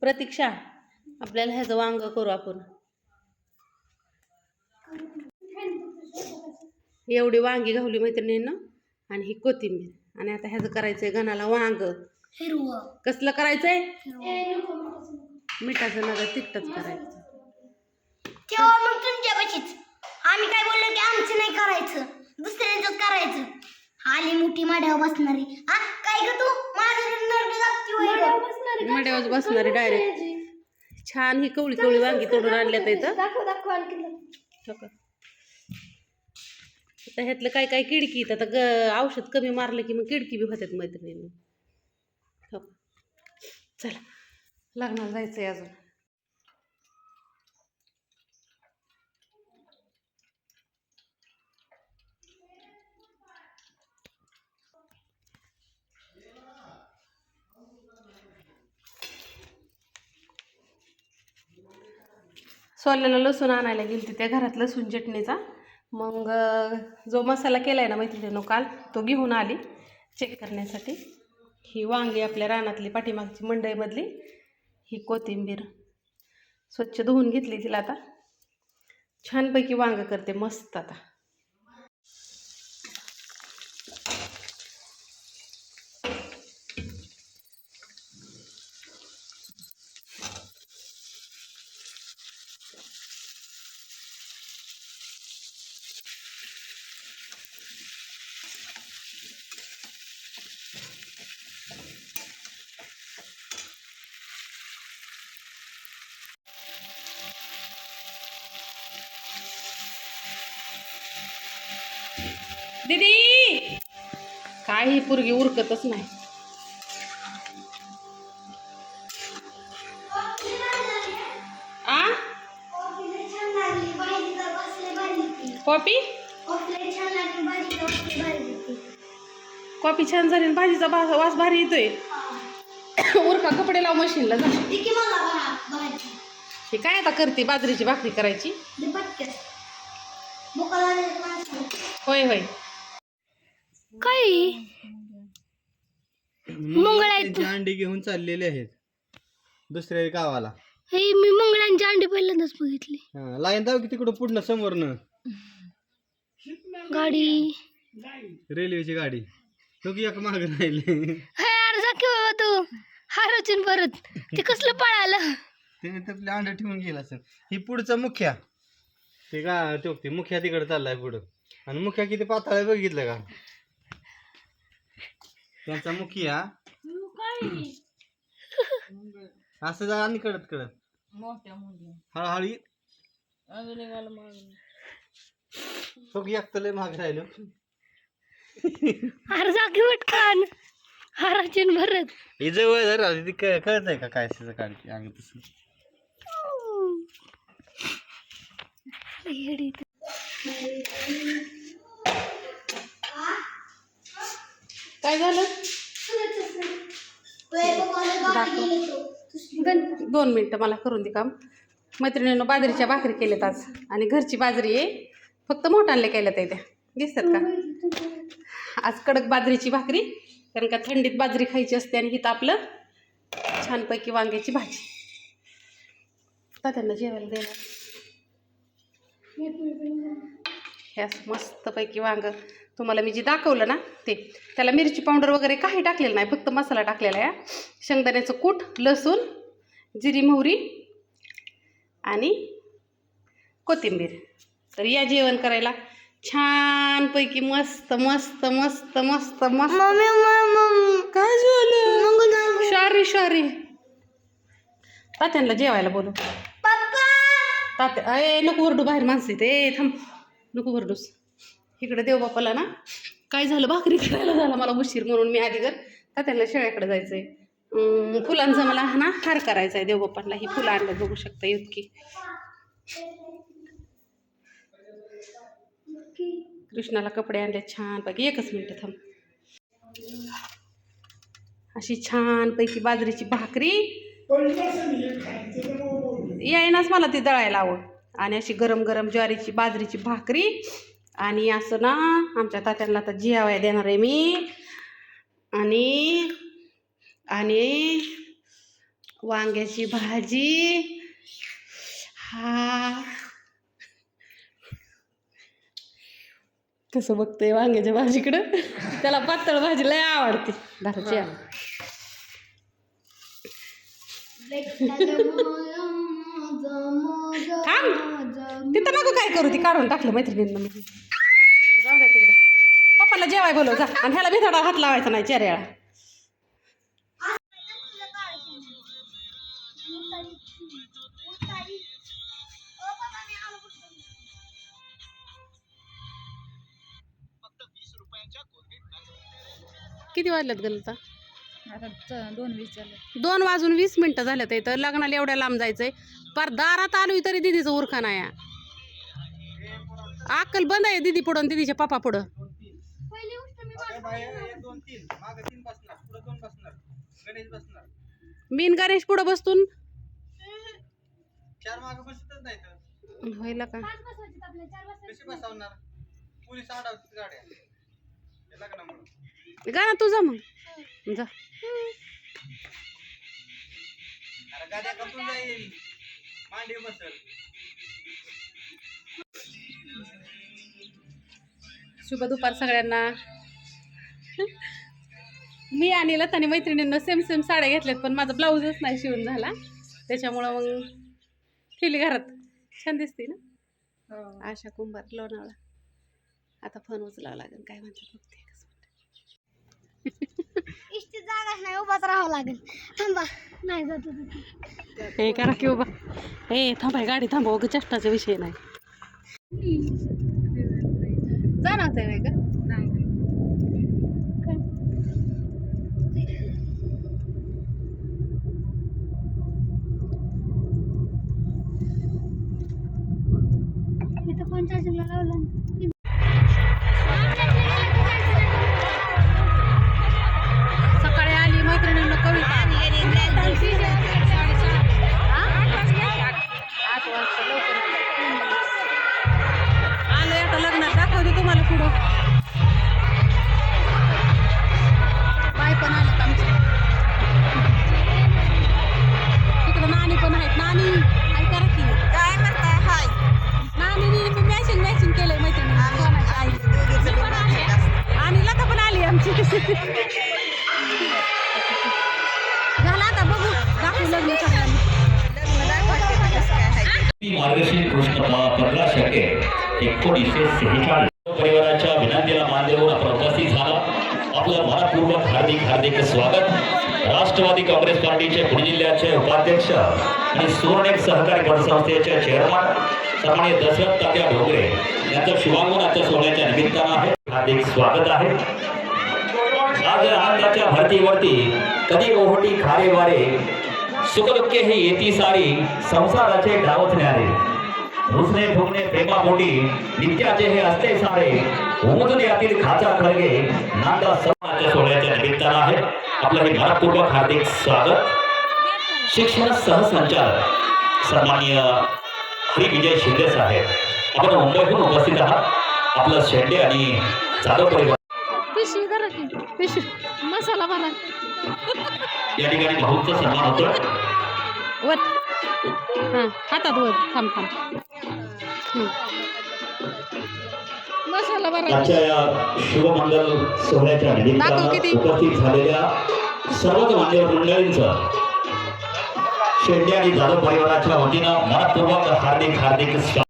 प्रतीक्षा आपल्याला ह्याचं वांग करू आपण. एवढी वांगी घावली मैत्रिणींना आणि ही कोथिंबीर. आणि आता ह्याचं करायचंय गणाला वांग. हिरवं. कसलं करायचंय? मिठाचं नगर तिखटच करायचं. तेव्हा मग तुमच्या आम्ही काय बोललो की आमचं नाही करायचं. दुसऱ्यांचंच करायचं. आली मोठी माड्यावर बसणारी. आ काय ग तू? माझं नरड लागती होय ग? मड्यावर बसणारी डायरेक्ट छान ही कवळी कवळी वांगी तोडून आणल्यात इथं दाखव दाखव आणखी? आता ह्यातलं काय काय किडकी आहेत. आता ग औषध कमी मारलं की मग किडकी बी होतात मैत्रिणींना. हो? चला. लग्नाला जायचंय अजून. सोल्याला लसूण आणायला गेली त्या घरात लसूण चटणीचा. मग जो मसाला केला आहे ना मैत्रिणीनं काल तो घेऊन आली चेक करण्यासाठी. ही वांगी आपल्या रानातली पाठीमागची मंडईमधली ही कोथिंबीर. स्वच्छ धुवून घेतली तिला आता. छानपैकी वांग करते मस्त आता. दीदी! काय ही पोरगी उरकतच नाही. आ? कॉपी कॉपी छान झाली भाजीचा वास भारी येतोय. उरका कपडे लाव मशीनला जा. हे काय आता करते? बाजरीची भाकरी करायची? होय होय. काय? मंगळा त्यांची अंडी घेऊन चाललेले आहेत. दुसऱ्या गावाला. हे मी मंगळांची अंडी पहिल्यांदाच बघितली. हा, लाईन दाव की तिकडं पुढनं समोरनं. गाडी. रेल्वेची गाडी. तो की एक माग राहिले. हे यार जा की बाबा तू. हारचून परत. ते कसलं पळालं? त्याने तर आपले अंडे ठेवून गेला सर ही पुढचा मुख्या. ते का तो ते मुख्या तिकडे चाललाय पुढं. आणि मुख्या किती पातळ आहे बघितलं का? त्यांचा मुखिया असं जा आणि कळत कळत. हळूहळू. तो की एक तर लय महाग राहिलो. अरे जा की पटकन हाराचून भरत. हे जवळ जरा ती क- कळत नाही का काय असं काढते अंग तसं? येडी काय झालं? दोन मिनटं मला करून दे काम. मैत्रिणीनं बाजरीच्या भाकरी केल्यात आज. आणि घरची बाजरी आहे. फक्त मोठ्यांना केल्यात आहे त्या. दिसतात का? आज कडक बाजरीची भाकरी. कारण का थंडीत बाजरी खायची असते आणि हिथं आपलं छानपैकी वांग्याची भाजी. आता त्यांना जेवायला द्यायला हे असं मस्तपैकी वांग. तुम्हाला मी जे दाखवलं ना ते त्याला मिरची पावडर वगैरे काही टाकलेलं नाही फक्त मसाला टाकलेला आहे. शेंगदाण्याचं कूट लसूण जिरी मोहरी आणि कोथिंबीर. तर या जेवण करायला छानपैकी मस्त मस्त मस्त मस्त मस्त. काय झालं? Sorry sorry. तात्यांना जेवायला बोलू तात्या अय नको वरडू बाहेर माणसं ए थांब. नको वरडूस इकडे देवबापाला ना काय झालं? भाकरी करायला झाला मला उशीर म्हणून मी आधी घर तात्यांना शेळ्याकडे जायचंय. आहे फुलांचा मला ना हार करायचा आहे देवबापाला ही फुलं आणलं बघू शकता इतकी. कृष्णाला कपडे आणले छानपैकी एकच मिनटं थांब. अशी छानपैकी बाजरीची भाकरी. यायनाच मला ती दळायला आवड. आणि अशी गरम गरम ज्वारीची बाजरीची भाकरी. आणि असं ना आमच्या तात्यांना आता जेवाय देणार आहे मी. आणि आणि वांग्याची भाजी. हा. कसं बघतंय वांग्याच्या भाजीकडं? त्याला पातळ भाजी लय आवडते. थांब तिथं नको काय करू ती काढून टाकलं मैत्रिणींना मी. जाऊ द्या तिकडे. पप्पाला जेवाय बोलव जा. आणि ह्याला भिथाडा हात लावायचा नाही चेहऱ्याला. किती वाजल्यात गेलं आता दोन वीस झाले. दोन वाजून वीस मिनिटं झाल्यात इथं. लग्नाला एवढ्या लांब जायचंय. पर दारात आलोय तरी दिदीचं उरका नाही अक्कल बंद आहे दिदी पुढं दिदीच्या पप्पा पुढं. दोन तीन. मागे तीन बसणार पुढे दोन बसणार. गणेश बसणार. मीन गणेश पुढं बसतून होईल का? गा ना तुझा मग. जा. मांडी बसल. शुभ दुपार सगळ्यांना. मी आणि लतानी मैत्रिणींना सेम सेम साड्या घेतल्यात पण माझा ब्लाऊजच नाही शिवून झाला. त्याच्यामुळं मग केली घरात. छान दिसते ना? आशा कुंभार लोणावळा. आता फोन उचलावा लागेल काय म्हणतात बघते. इष्टी जागाच नाही उभाच राहावं लागेल. थांबा नाही जात. हे करा की उभा. ए थांबाय गाडी थांबा चष्टाचा विषय नाही. जाणार आहे का इथं फोन चार्जिंगला लावला पुढं. बाय पण आलेत आमची तिकडं नानी पण आहेत. नानी काय करा की. काय म्हणताय? हाय. नानीने मी मॅचिंग मॅचिंग केलंय मैत्रिणी. आणि लता पण आली आमची. झालं आता बघू. दाखवू लग्न सगळ्यांना मार्गशीर कृष्ण पंधरा शके एकोणीसशे सेहेचाळीस. परिवाराच्या विनंतीला मान देऊन आपण उपस्थित झाला. आपलं मनपूर्वक हार्दिक हार्दिक स्वागत. राष्ट्रवादी काँग्रेस पार्टीचे पुणे जिल्ह्याचे उपाध्यक्ष आणि सुवर्णेक सहकारी पतसंस्थेचे चेअरमन सन्मान्य दशरथ तात्या ढोबरे यांचं शुभांगण आजच्या सोहळ्याच्या निमित्तानं आहे. हार्दिक स्वागत आहे. आज आनंदाच्या भरतीवरती कधी ओहटी खारे वारे सुखदुःखे ही येती सारी संसाराचे डावच न्यारे. रुसणे फुगणे प्रेमापोटी नित्याचे हे असते सारे. उमजून यातील खाचा खळगे नांदा समाजाच्या सोहळ्याच्या निमित्तानं आहे आपलं हे मनपूर्वक हार्दिक स्वागत. शिक्षण सहसंचालक सन्माननीय श्री विजय शिंदे साहेब. आपण मुंबईहून उपस्थित आहात. आपलं शेंडे आणि जाधव परिवार. मसाला या ठिकाणी भाऊचा सन्मान वर. हां हातात वर थांब थांब हं. मसाला भरा आजच्या या शुभमंगल सोहळ्याच्या दाखव निमित्तानं किती. उपस्थित झालेल्या सर्वच मान्यवर मंडळींचं शेंडे आणि जाधव परिवाराच्या वतीनं मनपूर्वक हार्दिक हार्दिक देव